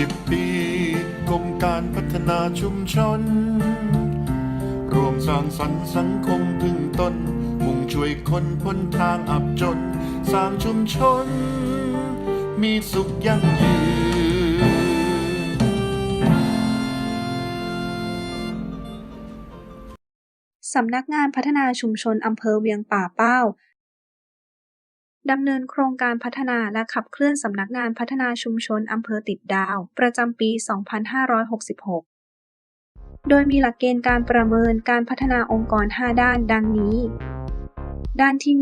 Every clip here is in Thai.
10ปีกรมการพัฒนาชุมชน รวมสร้างสรรค์สังคมพึ่งตน มุ่งช่วยคนพ้นทางอับจน สร้างชุมชน มีสุขยั่งยืน สำนักงานพัฒนาชุมชนอำเภอเวียงป่าเป้า ดำเนินโครงการพัฒนาและขับเคลื่อนสำนักงานพัฒนาชุมชนอำเภอติดดาว ประจำปี 2566 โดยมีหลักเกณฑ์การประเมินการพัฒนาองค์กร 5 ด้านดังนี้ ด้านที่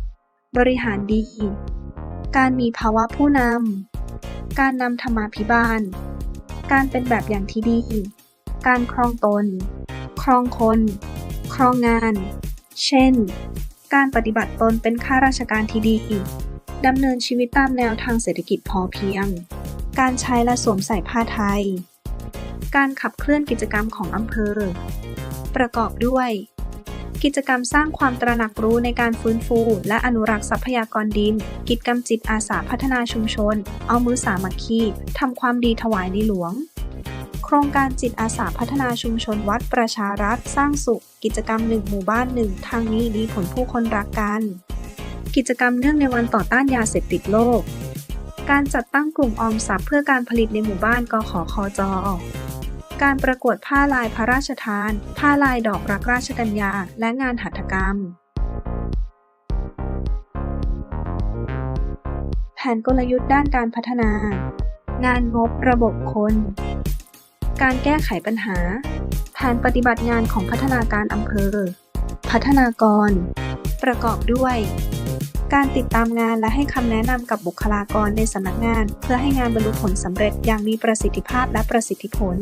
1 บริหารดี การมีภาวะผู้นำ การนำธรรมาภิบาล การเป็นแบบอย่างที่ดี การครองตน ครองคน ครองงาน เช่น การปฏิบัติตนเป็นข้าราชการที่ดีดำเนินชีวิตตามแนวทางเศรษฐกิจพอเพียง การใช้และสวมใส่ผ้าไทย การขับเคลื่อนกิจกรรมของอำเภอ ประกอบด้วย กิจกรรมสร้างความตระหนักรู้ในการฟื้นฟู และอนุรักษ์ทรัพยากรดิน กิจกรรมจิตอาสาพัฒนาชุมชน เอามือสามัคคีทำความดีถวายในหลวง โครงการจิตอาสาพัฒนาชุมชนวัดประชารัฐสร้างสุข กิจกรรมหนึ่งหมู่บ้านหนึ่งทางนี้ดีผลผู้คนรักกัน กิจกรรมเนื่องในวันต่อต้านยาเสพติดโลก การจัดตั้งกลุ่มออมทรัพย์เพื่อการผลิตในหมู่บ้านกขคจการประกวดผ้าลายพระราชทาน ผ้าลายดอกรักราชกัญญา และงานหัตถกรรม แผนกลยุทธ์ด้านการพัฒนา งานงบระบบคน การแก้ไขปัญหา แผนปฏิบัติงานของพัฒนาการอำเภอ พัฒนากร ประกอบด้วย การติดตามงานและให้คำแนะนำกับบุคลากรในสำนักงาน เพื่อให้งานบรรลุผลสำเร็จอย่างมีประสิทธิภาพและประสิทธิผล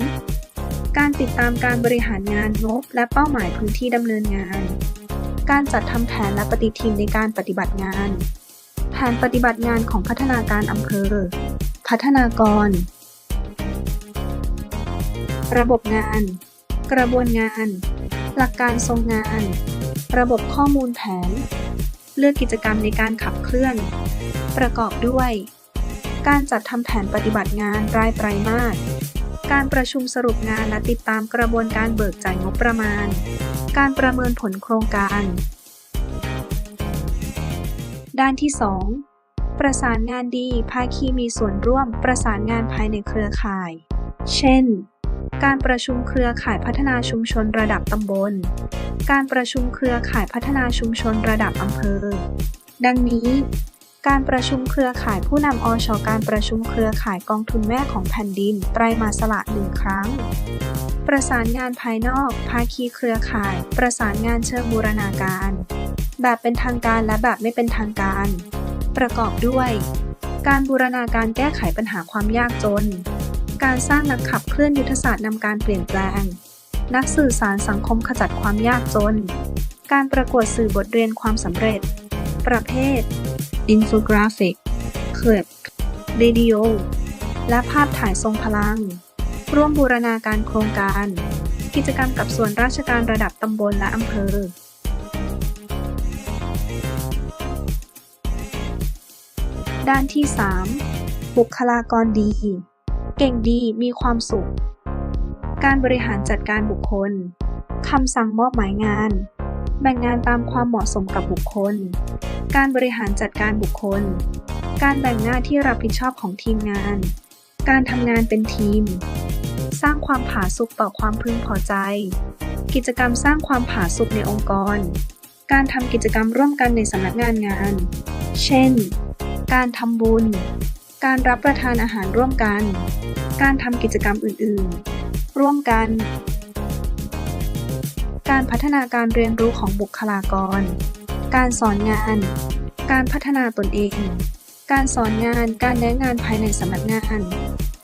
การติดตามการบริหารงานงบและเป้าหมายพื้นที่ดำเนินงาน การจัดทำแผนและปฏิทินในการปฏิบัติงาน แผนปฏิบัติงานของพัฒนาการอำเภอ พัฒนากร ระบบงาน กระบวนงาน หลักการทรงงาน ระบบข้อมูลแผน เลือกกิจกรรมในการขับเคลื่อน ประกอบด้วย การจัดทำแผนปฏิบัติงานรายไตรมาส การประชุมสรุปงานและติดตามกระบวนการเบิกจ่ายงบประมาณ การประเมินผลโครงการ ด้านที่ 2 ประสานงานดี ภาคีมีส่วนร่วมประสานงานภายในเครือข่าย เช่น การประชุมเครือข่ายพัฒนาชุมชนระดับตำบล การประชุมเครือข่ายพัฒนาชุมชนระดับอำเภอ ดังนี้ การประชุมเครือข่ายผู้นำอชการประชุมเครือข่ายกองทุนแม่ของแผ่นดิน ไตรมาสละหนึ่งครั้ง ประสานงานภายนอก ภาคีเครือข่าย ประสานงานเชิงบูรณาการ แบบเป็นทางการและแบบไม่เป็นทางการ ประกอบด้วย การบูรณาการแก้ไขปัญหาความยากจน การสร้างนักขับเคลื่อนยุทธศาสตร์นำการเปลี่ยนแปลง นักสื่อสารสังคมขจัดความยากจน การประกวดสื่อบทเรียนความสำเร็จ ประเภท อินโฟกราฟิกคลิปวิดีโอ และภาพถ่ายทรงพลัง ร่วมบูรณาการโครงการ กิจกรรมกับส่วนราชการระดับตำบลและอำเภอด้านที่ 3 บุคลากรดี เก่งดีมีความสุข การบริหารจัดการบุคคล คำสั่งมอบหมายงาน แบ่งงานตามความเหมาะสมกับบุคคล การบริหารจัดการบุคคล การแบ่งหน้าที่รับผิดชอบของทีมงาน การทำงานเป็นทีม สร้างความผาสุกต่อความพึงพอใจ กิจกรรมสร้างความผาสุกในองค์กร การทำกิจกรรมร่วมกันในสำนักงานงาน เช่น การทำบุญ การรับประทานอาหารร่วมกัน การทำกิจกรรมอื่น ๆ ร่วมกัน การพัฒนาการเรียนรู้ของบุคลากร การสอนงาน การพัฒนาตนเอง การสอนงาน การแนะงานภายในสำนักงาน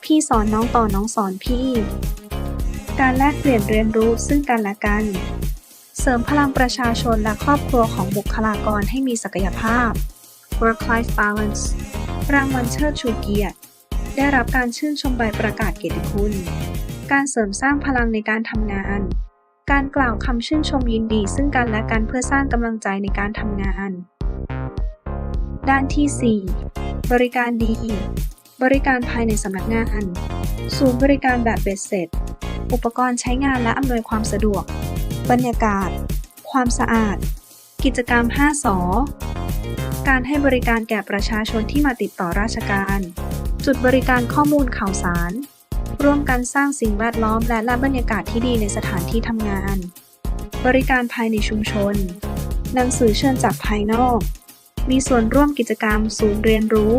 พี่สอนน้องต่อน้องสอนพี่ การแลกเปลี่ยนเรียนรู้ซึ่งกันและกัน เสริมพลังประชาชนและครอบครัวของบุคลากรให้มีศักยภาพ Work-Life Balance รางวัลเชิดชูเกียรติ ได้รับการชื่นชมใบประกาศเกียรติคุณ การเสริมสร้างพลังในการทำงาน การกล่าวคำชื่นชมยินดีซึ่งกันและกันเพื่อสร้างกำลังใจในการทำงาน ด้านที่ 4 บริการดี บริการภายในสำนักงาน ศูนย์บริการแบบเบ็ดเสร็จ อุปกรณ์ใช้งานและอำนวยความสะดวก บรรยากาศ ความสะอาด กิจกรรม 5สอ การให้บริการแก่ประชาชนที่มาติดต่อราชการ จุดบริการข้อมูลข่าวสาร ร่วมกันสร้างสิ่งแวดล้อมและบรรยากาศที่ดีในสถานที่ทำงาน บริการภายในชุมชน หนังสือเชิญจากภายนอก มีส่วนร่วมกิจกรรมศูนย์เรียนรู้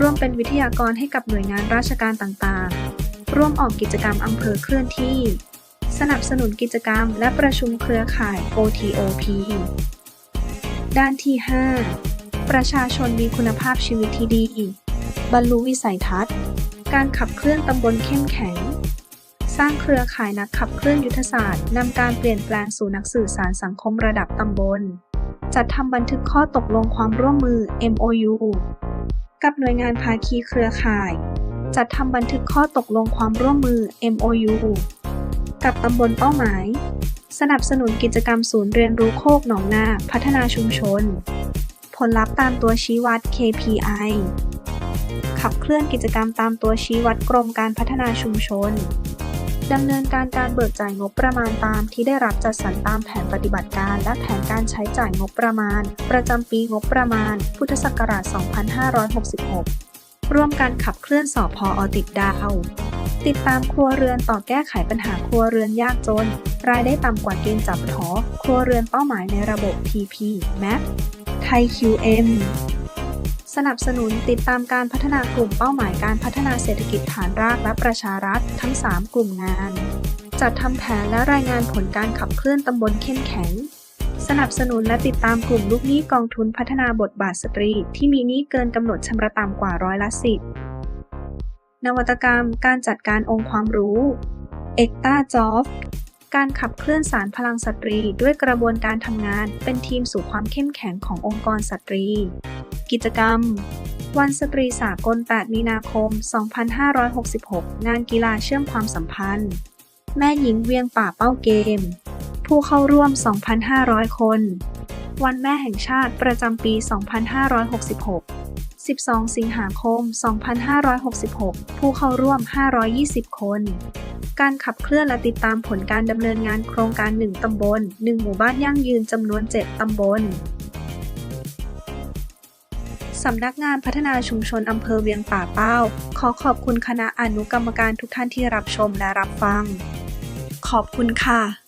ร่วมเป็นวิทยากรให้กับหน่วยงานราชการต่างๆ ร่วมออกกิจกรรมอำเภอเคลื่อนที่ สนับสนุนกิจกรรมและประชุมเครือข่าย OTOP ด้านที่ 5 ประชาชนมีคุณภาพชีวิตที่ดี บรรลุวิสัยทัศน์ การขับเคลื่อนตำบลเข้มแข็ง สร้างเครือข่ายนักขับเคลื่อนยุทธศาสตร์นำการเปลี่ยนแปลงสู่นักสื่อสารสังคมระดับตำบล จัดทำบันทึกข้อตกลงความร่วมมือ MOU กับหน่วยงานภาคีเครือข่าย จัดทำบันทึกข้อตกลงความร่วมมือ MOU กับตำบลเป้าหมาย สนับสนุนกิจกรรมศูนย์เรียนรู้โคกหนองนาพัฒนาชุมชน ผลลัพธ์ตามตัวชี้วัด KPI ขับเคลื่อนกิจกรรมตามตัวชี้วัดกรมการพัฒนาชุมชนดำเนินการการเบิกจ่ายงบประมาณตามที่ได้รับจัดสรรตามแผนปฏิบัติการและแผนการใช้จ่ายงบประมาณ ประจำปีงบประมาณ พุทธศักราช 2566 ร่วมกันขับเคลื่อนสอพออติดดาว ติดตามครัวเรือนต่อแก้ไขปัญหาครัวเรือนยากจน รายได้ต่ำกว่าเกณฑ์จับทอครัวเรือนเป้าหมายในระบบ PP MAP ไทย QM สนับสนุนติดตามการพัฒนากลุ่มเป้าหมายการพัฒนาเศรษฐกิจฐานรากและประชารัฐทั้ง 3 กลุ่มงาน จัดทำแผนและรายงานผลการขับเคลื่อนตำบลเข้มแข็ง สนับสนุนและติดตามกลุ่มลูกหนี้กองทุนพัฒนาบทบาทสตรี ที่มีหนี้เกินกำหนดชำระต่ำกว่าร้อยละสิบ นวัตกรรมการจัดการองค์ความรู้เอ็กตาจอฟการขับเคลื่อนสารพลังสตรี ด้วยกระบวนการทำงานเป็นทีมสู่ความเข้มแข็งขององค์กรสตรี กิจกรรม วันสตรีสากล 8 มีนาคม 2566 งานกีฬาเชื่อมความสัมพันธ์ แม่หญิงเวียงป่าเป้าเกม ผู้เข้าร่วม 2,500 คน วันแม่แห่งชาติประจำปี 2566 12 สิงหาคม 2566 ผู้เข้าร่วม 520 คน การขับเคลื่อนและติดตามผลการดำเนินงานโครงการ 1 ตำบล 1 หมู่บ้านยั่งยืนจำนวน 7 ตำบลสำนักงานพัฒนาชุมชนอำเภอเวียงป่าเป้า ขอขอบคุณคณะอนุกรรมการทุกท่านที่รับชมและรับฟัง ขอบคุณค่ะ